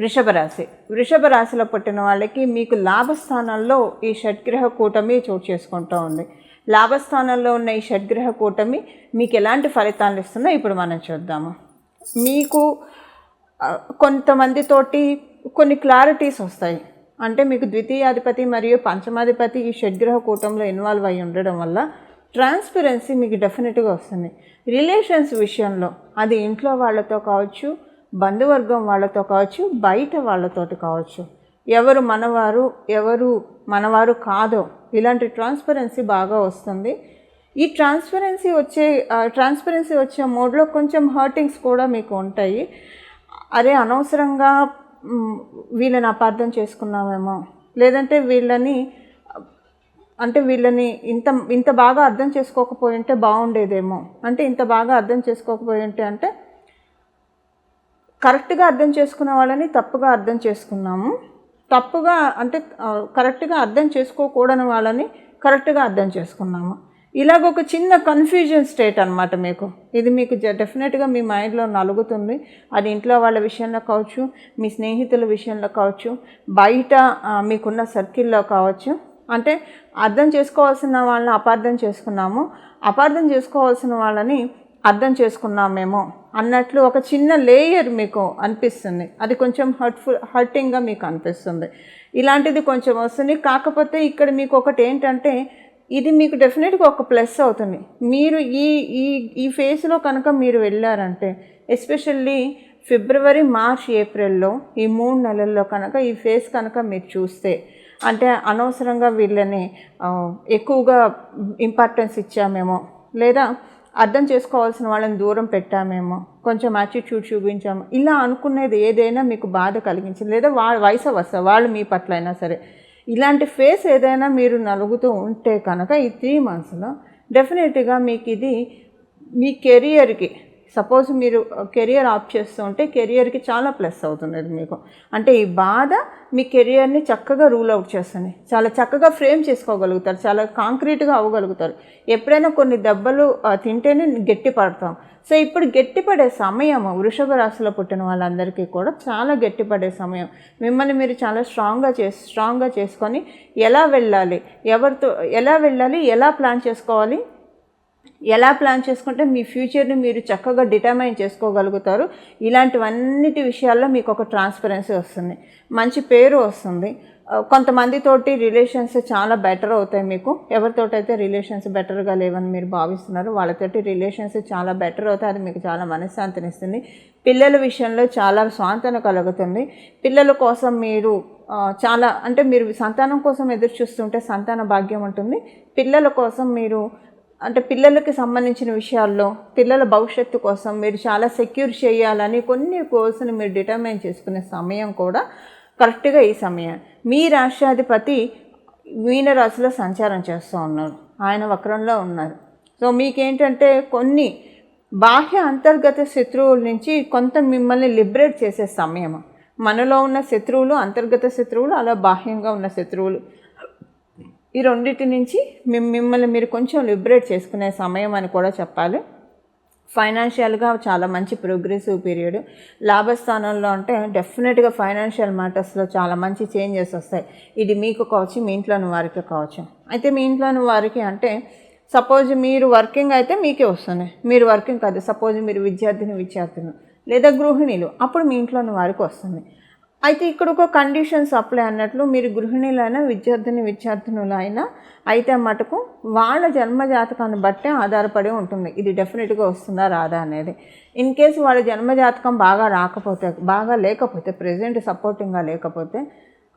వృషభ రాశి వృషభ రాశిలో పుట్టిన వాళ్ళకి మీకు లాభస్థానంలో ఈ షడ్గ్రహ కూటమి చోటు చేసుకుంటూ ఉంది. లాభస్థానంలో ఉన్న ఈ షడ్గ్రహ కూటమి మీకు ఎలాంటి ఫలితాలు ఇస్తుందో ఇప్పుడు మనం చూద్దాము. మీకు కొంతమందితోటి కొన్ని క్లారిటీస్ వస్తాయి. అంటే మీకు ద్వితీయాధిపతి మరియు పంచమాధిపతి ఈ షడ్గ్రహ కూటంలో ఇన్వాల్వ్ అయి ఉండడం వల్ల ట్రాన్స్పరెన్సీ మీకు డెఫినెట్గా వస్తుంది. రిలేషన్స్ విషయంలో అది ఇంట్లో వాళ్ళతో కావచ్చు బంధువర్గం వాళ్ళతో కావచ్చు బయట వాళ్ళతోటి కావచ్చు. ఎవరు మనవారు ఎవరు మనవారు కాదో ఇలాంటి ట్రాన్స్పరెన్సీ బాగా వస్తుంది. ఈ ట్రాన్స్పరెన్సీ వచ్చే ట్రాన్స్పరెన్సీ వచ్చే మోడ్లో కొంచెం హర్టింగ్స్ కూడా మీకు ఉంటాయి. అరే అనవసరంగా వీళ్ళని అపార్థం చేసుకున్నామేమో లేదంటే వీళ్ళని అంటే వీళ్ళని ఇంత ఇంత బాగా అర్థం చేసుకోకపోయి ఉంటే బాగుండేదేమో? అంటే ఇంత బాగా అర్థం చేసుకోకపోయి ఉంటే అంటే కరెక్ట్గా అర్థం చేసుకున్న వాళ్ళని తప్పుగా అర్థం చేసుకున్నాము. తప్పుగా అంటే కరెక్ట్గా అర్థం చేసుకోకూడని వాళ్ళని కరెక్ట్గా అర్థం చేసుకున్నాము. ఇలాగ ఒక చిన్న కన్ఫ్యూజన్ స్టేట్ అనమాట మీకు. ఇది మీకు జ- డెఫినెట్గా మీ మైండ్లో నలుగుతుంది. అది ఇంట్లో వాళ్ళ విషయంలో కావచ్చు మీ స్నేహితుల విషయంలో కావచ్చు బయట మీకున్న సర్కిల్లో కావచ్చు. అంటే అర్థం చేసుకోవాల్సిన వాళ్ళని అపార్థం చేసుకున్నాము. అపార్థం చేసుకోవాల్సిన వాళ్ళని అర్థం చేసుకున్నామేమో. అన్నట్లు ఒక చిన్న లేయర్ మీకు అనిపిస్తుంది. అది కొంచెం హర్ట్ఫుల్ హర్టింగ్గా మీకు అనిపిస్తుంది. ఇలాంటిది కొంచెం వస్తుంది. కాకపోతే ఇక్కడ మీకు ఒకటి ఏంటంటే ఇది మీకు డెఫినెట్గా ఒక ప్లస్ అవుతుంది. మీరు ఈ ఈ ఈ ఫేజ్లో కనుక మీరు వెళ్ళారంటే ఎస్పెషల్లీ ఫిబ్రవరి మార్చ్ ఏప్రిల్లో ఈ మూడు నెలల్లో కనుక ఈ ఫేజ్ కనుక మీరు చూస్తే అంటే అనవసరంగా వీళ్ళని ఎక్కువగా ఇంపార్టెన్స్ ఇచ్చామేమో లేదా అర్థం చేసుకోవాల్సిన వాళ్ళని దూరం పెట్టామేమో. కొంచెం యాటిట్యూడ్ చూపించాము. ఇలా అనుకునేది ఏదైనా మీకు బాధ కలిగించింది. లేదా వాళ్ళ వయసు వస్తా వాళ్ళు మీ పట్ల అయినా సరే. ఇలాంటి ఫేస్ ఏదైనా మీరు నలుగుతూ ఉంటే కనుక ఈ త్రీ మంత్స్లో డెఫినెట్గా మీకు ఇది మీ కెరియర్కి సపోజ్ మీరు కెరియర్ ఆప్ చేస్తూ ఉంటే కెరియర్కి చాలా ప్లస్ అవుతుంది అది మీకు. అంటే ఈ బాధ మీ కెరియర్ని చక్కగా రూల్ అవుట్ చేస్తుంది. చాలా చక్కగా ఫ్రేమ్ చేసుకోగలుగుతారు. చాలా కాంక్రీట్గా అవ్వగలుగుతారు. ఎప్పుడైనా కొన్ని దెబ్బలు తింటేనే గట్టి పడతాం. సో ఇప్పుడు గట్టిపడే సమయం వృషభ రాశిలో పుట్టిన వాళ్ళందరికీ కూడా చాలా గట్టిపడే సమయం. మిమ్మల్ని మీరు చాలా స్ట్రాంగ్గా చేసి స్ట్రాంగ్గా చేసుకొని ఎలా వెళ్ళాలి? ఎవరితో ఎలా వెళ్ళాలి? ఎలా ప్లాన్ చేసుకోవాలి? ఎలా ప్లాన్ చేసుకుంటే మీ ఫ్యూచర్ని మీరు చక్కగా డిటర్మైన్ చేసుకోగలుగుతారు. ఇలాంటివన్నిటి విషయాల్లో మీకు ఒక ట్రాన్స్పరెన్సీ వస్తుంది. మంచి పేరు వస్తుంది. కొంతమందితోటి రిలేషన్స్ చాలా బెటర్ అవుతాయి మీకు. ఎవరితోటైతే రిలేషన్స్ బెటర్గా లేవని మీరు భావిస్తున్నారు వాళ్ళతోటి రిలేషన్స్ చాలా బెటర్ అవుతాయి. అది మీకు చాలా మనశ్శాంతినిస్తుంది. పిల్లల విషయంలో చాలా స్వాంతన కలుగుతుంది. పిల్లల కోసం మీరు చాలా అంటే మీరు సంతానం కోసం ఎదురు చూస్తుంటే సంతాన భాగ్యం ఉంటుంది. పిల్లల కోసం మీరు అంటే పిల్లలకి సంబంధించిన విషయాల్లో పిల్లల భవిష్యత్తు కోసం మీరు చాలా సెక్యూర్ చేయాలని కొన్ని కోర్సులు మీరు డిటర్మైన్ చేసుకునే సమయం కూడా కరెక్ట్గా ఈ సమయం. మీ రాష్ట్రాధిపతి మీనరాశిలో సంచారం చేస్తూ ఉన్నారు. ఆయన వక్రంలో ఉన్నారు. సో మీకేంటంటే కొన్ని బాహ్య అంతర్గత శత్రువుల నుంచి కొంత మిమ్మల్ని లిబరేట్ చేసే సమయం మనలో ఉన్న శత్రువులు అంతర్గత శత్రువులు అలా బాహ్యంగా ఉన్న శత్రువులు. ఈ రెండింటి నుంచి మిమ్మల్ని మీరు కొంచెం లిబరేట్ చేసుకునే సమయం అని కూడా చెప్పాలి. ఫైనాన్షియల్గా చాలా మంచి ప్రోగ్రెసివ్ పీరియడ్. లాభస్థానంలో అంటే డెఫినెట్గా ఫైనాన్షియల్ మ్యాటర్స్లో చాలా మంచి చేంజెస్ వస్తాయి. ఇది మీకు కావచ్చు మీ ఇంట్లోని వారికి కావచ్చు. అయితే మీ ఇంట్లోని వారికి అంటే సపోజ్ మీరు వర్కింగ్ అయితే మీకే వస్తుంది. మీరు వర్కింగ్ కాదు సపోజ్ మీరు విద్యార్థిని విద్యార్థిని లేదా గృహిణీలు అప్పుడు మీ ఇంట్లోని వారికి వస్తుంది. అయితే ఇక్కడ ఒక కండిషన్స్ అప్లై అన్నట్లు మీరు గృహిణులైనా విద్యార్థిని విద్యార్థినులైనా అయితే మటుకు వాళ్ళ జన్మ జాతకాన్ని బట్టే ఆధారపడి ఉంటుంది. ఇది డెఫినెట్గా వస్తుందా రాదా అనేది. ఇన్ కేసు వాళ్ళ జన్మ జాతకం బాగా రాకపోతే బాగా లేకపోతే ప్రజెంట్ సపోర్టింగ్గా లేకపోతే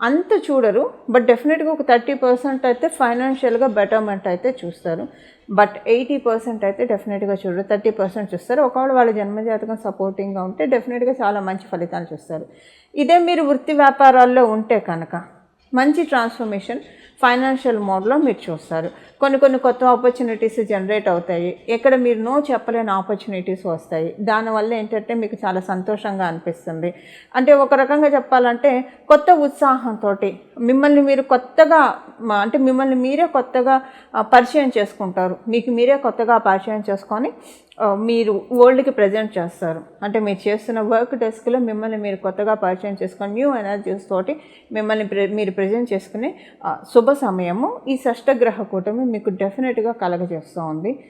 అంత చూడరు బట్ డెఫినెట్గా ఒక థర్టీ పర్సెంట్ అయితే ఫైనాన్షియల్గా బెటర్మెంట్ అయితే చూస్తారు. బట్ ఎయిటీ పర్సెంట్ అయితే డెఫినెట్గా చూడరు థర్టీ పర్సెంట్ చూస్తారు. ఒకవేళ వాళ్ళ జన్మజాతకం సపోర్టింగ్గా ఉంటే డెఫినెట్గా చాలా మంచి ఫలితాలు చూస్తారు. ఇదే మీరు వృత్తి వ్యాపారాల్లో ఉంటే కనుక మంచి ట్రాన్స్ఫర్మేషన్ ఫైనాన్షియల్ మోడ్లో మీరు చూస్తారు. కొన్ని కొన్ని కొత్త ఆపర్చునిటీస్ జనరేట్ అవుతాయి. ఎక్కడ మీరు నో చెప్పలేని ఆపర్చునిటీస్ వస్తాయి. దానివల్ల ఏంటంటే మీకు చాలా సంతోషంగా అనిపిస్తుంది. అంటే ఒక రకంగా చెప్పాలంటే కొత్త ఉత్సాహంతో మిమ్మల్ని మీరు కొత్తగా మా- అంటే మిమ్మల్ని మీరే కొత్తగా పరిచయం చేసుకుంటారు. మీకు మీరే కొత్తగా పరిచయం చేసుకొని మీరు వరల్డ్కి ప్రజెంట్ చేస్తారు. అంటే మీరు చేస్తున్న వర్క్ డెస్క్లో మిమ్మల్ని మీరు కొత్తగా పరిచయం చేసుకొని న్యూ ఎనర్జీస్ తోటి మిమ్మల్ని ప్రె- మీరు ప్రజెంట్ చేసుకునే శుభ సమయము ఈ షష్టగ్రహ కూటమి మీకు డెఫినెట్గా కలగజేస్తూ ఉంది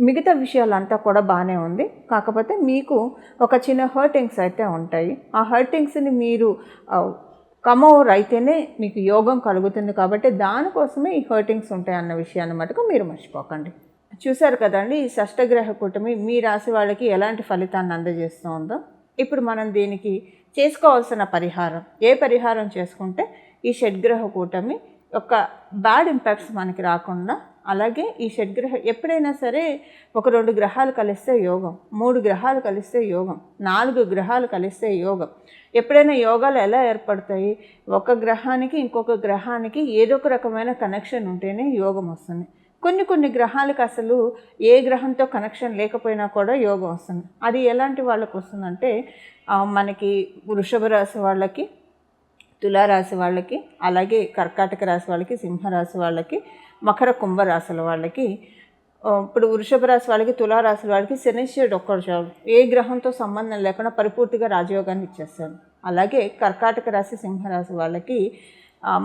మిగతా విషయాలంతా కూడా బాగానే ఉంది. కాకపోతే మీకు ఒక చిన్న హర్టింగ్స్ అయితే ఉంటాయి. ఆ హర్టింగ్స్ని మీరు కమోవర్ అయితేనే మీకు యోగం కలుగుతుంది కాబట్టి దానికోసమే ఈ హర్టింగ్స్ ఉంటాయి అన్న విషయాన్ని మటుకు మీరు మర్చిపోకండి. చూశారు కదండి ఈ షష్టగ్రహ కూటమి మీ రాశి వాళ్ళకి ఎలాంటి ఫలితాన్ని అందజేస్తుందో. ఇప్పుడు మనం దీనికి చేసుకోవాల్సిన పరిహారం ఏ పరిహారం చేసుకుంటే ఈ షడ్గ్రహ కూటమి యొక్క బ్యాడ్ ఇంపాక్ట్స్ మనకి రాకుండా అలాగే ఈ షడ్గ్రహ ఎప్పుడైనా సరే ఒక రెండు గ్రహాలు కలిస్తే యోగం మూడు గ్రహాలు కలిస్తే యోగం నాలుగు గ్రహాలు కలిస్తే యోగం. ఎప్పుడైనా యోగాలు ఎలా ఏర్పడతాయి? ఒక గ్రహానికి ఇంకొక గ్రహానికి ఏదో ఒక రకమైన కనెక్షన్ ఉంటేనే యోగం వస్తుంది. కొన్ని కొన్ని గ్రహాలకు అసలు ఏ గ్రహంతో కనెక్షన్ లేకపోయినా కూడా యోగం వస్తుంది. అది ఎలాంటి వాళ్ళకు వస్తుందంటే మనకి వృషభ రాశి వాళ్ళకి తులారాశి వాళ్ళకి అలాగే కర్కాటక రాశి వాళ్ళకి సింహరాశి వాళ్ళకి మకర కుంభ రాశుల వాళ్ళకి ఇప్పుడు వృషభ రాశి వాళ్ళకి తులారాశి వాళ్ళకి శనిశ్వరుడు ఒక్కడు చాలు. ఏ గ్రహంతో సంబంధం లేకుండా పరిపూర్తిగా రాజయోగాన్ని ఇచ్చేస్తాడు. అలాగే కర్కాటక రాశి సింహరాశి వాళ్ళకి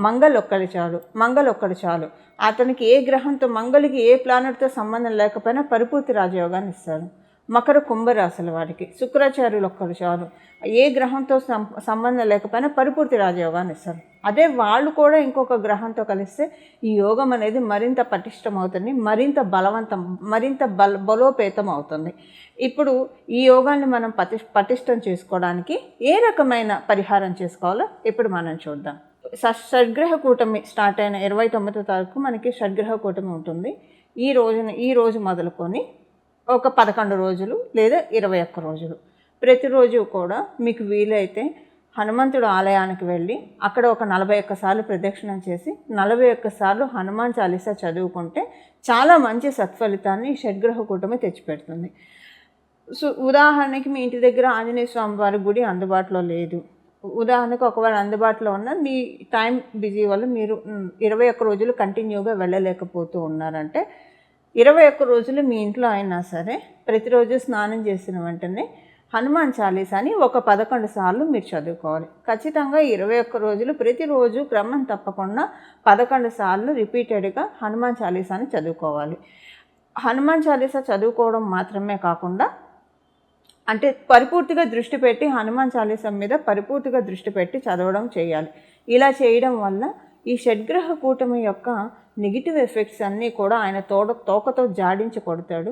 మంగళ్ ఒక్కడు చాలు మంగళ్ ఒక్కడు చాలు. అతనికి ఏ గ్రహంతో మంగళికి ఏ ప్లానెట్తో సంబంధం లేకపోయినా పరిపూర్తి రాజయోగాన్ని ఇస్తాడు. మకర కుంభరాశుల వారికి శుక్రాచార్యులు ఒక్కరు చాలు. ఏ గ్రహంతో సం సంబంధం లేకపోయినా పరిపూర్తి రాజయోగాన్ని ఇస్తారు అదే వాళ్ళు కూడా ఇంకొక గ్రహంతో కలిస్తే ఈ యోగం అనేది మరింత పటిష్టం అవుతుంది మరింత బలవంతం మరింత బల బలోపేతం అవుతుంది. ఇప్పుడు ఈ యోగాన్ని మనం పటి పటిష్టం చేసుకోవడానికి ఏ రకమైన పరిహారం చేసుకోవాలో ఇప్పుడు మనం చూద్దాం. షడ్గ్రహ కూటమి స్టార్ట్ అయిన ఇరవై తొమ్మిదో తారీఖు మనకి షడ్గ్రహ కూటమి ఉంటుంది. ఈ రోజున ఈ రోజు మొదలుకొని ఒక పదకొండు రోజులు లేదా ఇరవై ఒక్క రోజులు. ప్రతిరోజు కూడా మీకు వీలైతే హనుమంతుడు ఆలయానికి వెళ్ళి అక్కడ ఒక నలభై ఒక్క సార్లు ప్రదక్షిణం చేసి నలభై ఒక్క సార్లు హనుమాన్ చాలీసా చదువుకుంటే చాలా మంచి సత్ఫలితాన్ని షడ్గ్రహ కూటమి తెచ్చిపెడుతుంది. సో ఉదాహరణకి మీ ఇంటి దగ్గర ఆంజనేయ స్వామి వారి గుడి అందుబాటులో లేదు. ఉదాహరణకు ఒకవేళ అందుబాటులో ఉన్న మీ టైం బిజీ వల్ల మీరు ఇరవై ఒక్క రోజులు కంటిన్యూగా వెళ్ళలేకపోతూ ఉన్నారంటే ఇరవై ఒక్క రోజులు మీ ఇంట్లో అయినా సరే ప్రతిరోజు స్నానం చేసిన వెంటనే హనుమాన్ చాలీసాని ఒక పదకొండు సార్లు మీరు చదువుకోవాలి. ఖచ్చితంగా ఇరవై ఒక్క రోజులు ప్రతిరోజు క్రమం తప్పకుండా పదకొండు సార్లు రిపీటెడ్గా హనుమాన్ చాలీసాని చదువుకోవాలి. హనుమాన్ చాలీసా చదువుకోవడం మాత్రమే కాకుండా అంటే పరిపూర్తిగా దృష్టి పెట్టి హనుమాన్ చాలీసం మీద పరిపూర్తిగా దృష్టి పెట్టి చదవడం చేయాలి. ఇలా చేయడం వల్ల ఈ షడ్గ్రహ కూటమి యొక్క నెగిటివ్ ఎఫెక్ట్స్ అన్నీ కూడా ఆయన తోడ తోకతో జాడించి కొడతాడు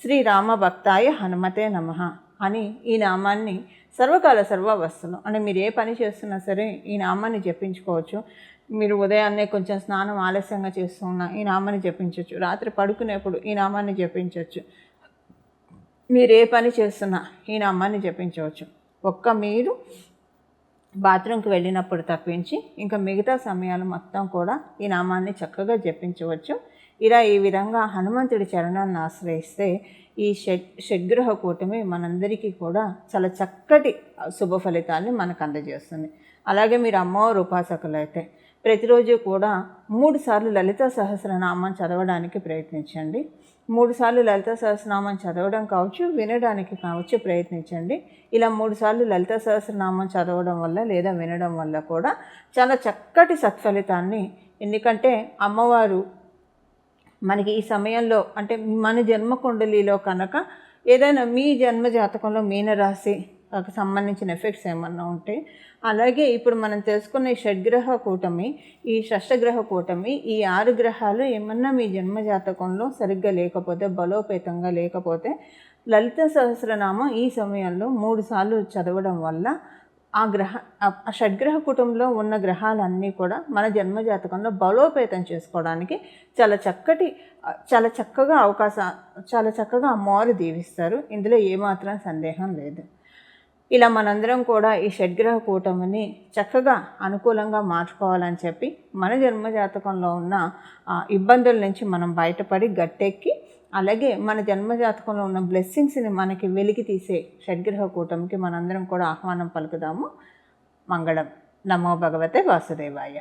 శ్రీరామ భక్తాయ హనుమతే నమ అని ఈ నామాన్ని సర్వకాల సర్వావస్థలు అంటే మీరు ఏ పని చేస్తున్నా సరే ఈ నామాన్ని జపించుకోవచ్చు. మీరు ఉదయాన్నే కొంచెం స్నానం ఆలస్యంగా చేస్తున్నా ఈ నామాన్ని జపించవచ్చు రాత్రి పడుకునేప్పుడు ఈ నామాన్ని జపించవచ్చు మీరు ఏ పని చేస్తున్నా ఈ నామాన్ని జపించవచ్చు. ఒక్క మీరు బాత్రూమ్కి వెళ్ళినప్పుడు తప్పించి ఇంకా మిగతా సమయాలు మొత్తం కూడా ఈ నామాన్ని చక్కగా జపించవచ్చు. ఇలా ఈ విధంగా హనుమంతుడి చరణాన్ని ఆశ్రయిస్తే ఈ షడ్ షడ్గ్రహ కూటమి మనందరికీ కూడా చాలా చక్కటి శుభ ఫలితాన్ని మనకు అందజేస్తుంది. అలాగే మీరు అమ్మవారు ఉపాసకులు అయితే ప్రతిరోజు కూడా మూడు సార్లు లలిత సహస్రనామం చదవడానికి ప్రయత్నించండి. మూడు సార్లు లలిత సహస్రనామం చదవడం కావచ్చు వినడానికి కావచ్చు ప్రయత్నించండి. ఇలా మూడు సార్లు లలిత సహస్రనామం చదవడం వల్ల లేదా వినడం వల్ల కూడా చాలా చక్కటి సత్ఫలితాన్ని ఎందుకంటే అమ్మవారు మనకి ఈ సమయంలో అంటే మన జన్మ కుండలిలో కనుక ఏదైనా మీ జన్మ జాతకంలో మీనరాశి సంబంధించిన ఎఫెక్ట్స్ ఏమన్నా ఉంటే అలాగే ఇప్పుడు మనం తెలుసుకున్న ఈ షడ్గ్రహ కూటమి ఈ షష్టగ్రహ కూటమి ఈ ఆరు గ్రహాలు ఏమన్నా మీ జన్మ జాతకంలో సరిగ్గా లేకపోతే బలోపేతంగా లేకపోతే లలిత సహస్రనామం ఈ సమయంలో మూడు సార్లు చదవడం వల్ల ఆ గ్రహ ఆ షడ్గ్రహ కుటుంబంలో ఉన్న గ్రహాలన్నీ కూడా మన జన్మ జాతకంలో బలోపేతం చేసుకోవడానికి చాలా చక్కటి చాలా చక్కగా అవకాశ చాలా చక్కగా అమ్మవారు దీవిస్తారు. ఇందులో ఏమాత్రం సందేహం లేదు. ఇలా మనందరం కూడా ఈ షడ్గ్రహ కూటమిని చక్కగా అనుకూలంగా మార్చుకోవాలని చెప్పి మన జన్మ జాతకంలో ఉన్న ఆ, ఇబ్బందుల నుంచి మనం బయటపడి గట్టెక్కి అలాగే మన జన్మజాతకంలో ఉన్న బ్లెస్సింగ్స్ని మనకి వెలికి తీసే షడ్గ్రహ కూటమికి మనందరం కూడా ఆహ్వానం పలుకుదాము. మంగళం. నమో భగవతే వాసుదేవాయ.